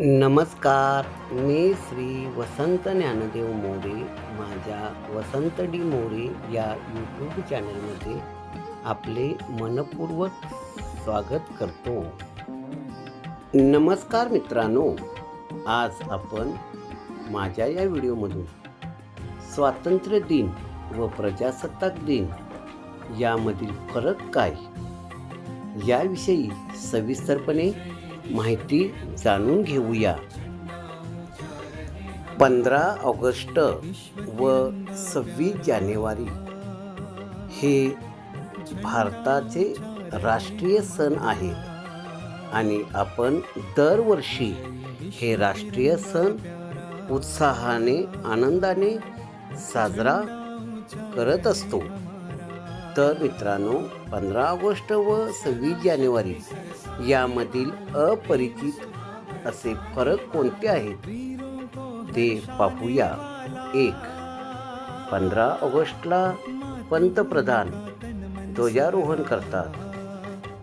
नमस्कार मी श्री वसंत ज्ञानदेव मोरे माझ्या वसंत डी मोरे या यूट्यूब चॅनलमध्ये आपले मनपूर्वक स्वागत करतो. नमस्कार मित्रांनो आज आपण माझ्या या व्हिडिओमधून स्वातंत्र्य दिन व प्रजासत्ताक दिन यामधील फरक काय? याविषयी सविस्तरपणे माहिती जाणून घेऊया. पंधरा ऑगस्ट व सव्वीस जानेवारी हे भारताचे राष्ट्रीय सण आहेत आणि आपण दरवर्षी हे राष्ट्रीय सण उत्साहाने आनंदाने साजरा करत असतो. तर मित्रांनो पंधरा ऑगस्ट व सव्वीस जानेवारी यामधील अपरिचित असे फरक कोणते आहेत? ते पाहूया. एक पंधरा ऑगस्टला पंतप्रधान ध्वजारोहण करतात.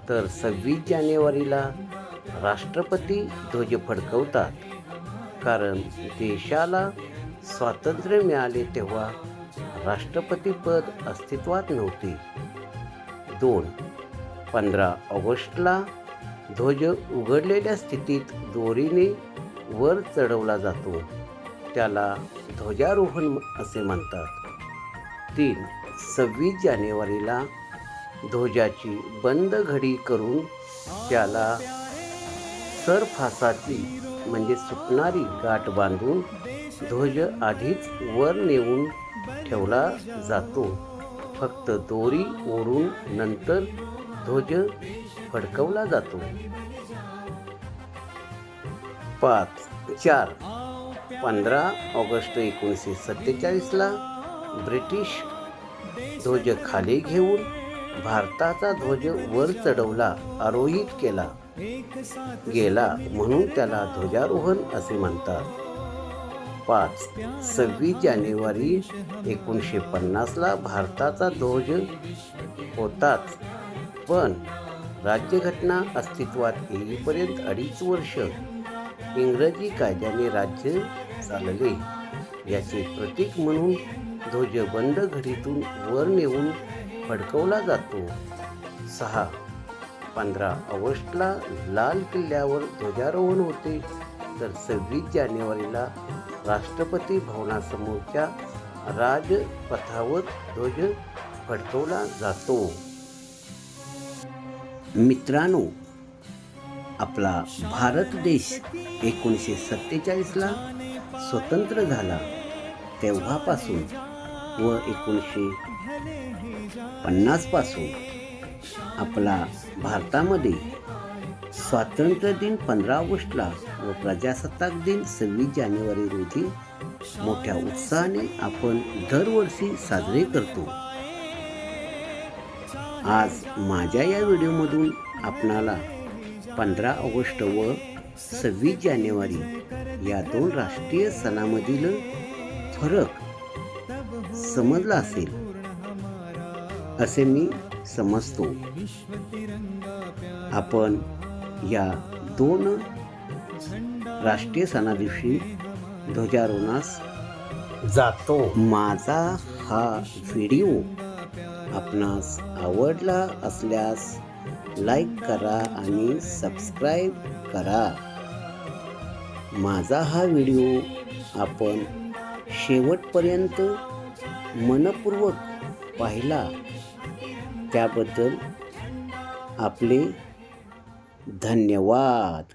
तर सव्वीस जानेवारीला राष्ट्रपती ध्वज फडकवतात. कारण देशाला स्वातंत्र्य मिळाले तेव्हा राष्ट्रपतीपद अस्तित्वात नव्हते. दोन पंधरा ऑगस्टला ध्वज उघडलेल्या स्थितीत दोरीने वर चढवला जातो. त्याला ध्वजारोहण असे म्हणतात. तीन सव्वीस जानेवारीला ध्वजाची बंद घडी करून त्याला सरफासाची म्हणजे सुटणारी गाठ बांधून ध्वज आधीच वर नेऊन ठेवला जातो. फक्त दोरी ओरून नंतर ध्वज फडकवला जातो. पाच चार. पंधरा ऑगस्ट एकोणीसशे सत्तेचाळीसला ब्रिटिश ध्वज खाली घेऊन भारताचा ध्वज वर चढवला आरोहित केला. गेला म्हणून त्याला ध्वजारोहण असे म्हणतात. पाच. सव्वीस जानेवारी एकोणीसशे पन्नासला भारताचा ध्वज होताच. पण राज्यघटना अस्तित्वात येईपर्यंत अडीच वर्ष इंग्रजी कायद्याने राज्य चालले. याचे प्रतीक म्हणून ध्वज बंद घडीतून वर नेऊन फडकवला जातो. सहा. पंधरा ऑगस्टला लाल किल्ल्यावर ध्वजारोहण होते. तर सव्वीस जानेवारीला राष्ट्रपती भवनासमोरच्या राजपथावर ध्वज फडकवला जातो. मित्रांनो आपला भारत देश एकोणीसशे सत्तेचाळीसला स्वतंत्र झाला तेव्हापासून व एकोणीसशे पन्नासपासून आपला भारतामध्ये स्वातंत्र्य दिन पंधरा ऑगस्टला व प्रजासत्ताक दिन सव्वीस जानेवारी रोजी मोठ्या उत्साहाने आपण दरवर्षी साजरे करतो. आज माझ्या या व्हिडिओमधून आपणाला पंधरा ऑगस्ट व सव्वीस जानेवारी या दोन राष्ट्रीय सणामधील फरक समजला असेल असे मी समजतो. आपण या दोन राष्ट्रीय सणादिवशी ध्वजारोहणास जातो. माझा हा व्हिडिओ आपणास आवडला असल्यास लाईक करा आणि सबस्क्राईब करा. माझा हा व्हिडिओ आपण शेवटपर्यंत मनपूर्वक पाहिला. त्याबद्दल आपले धन्यवाद.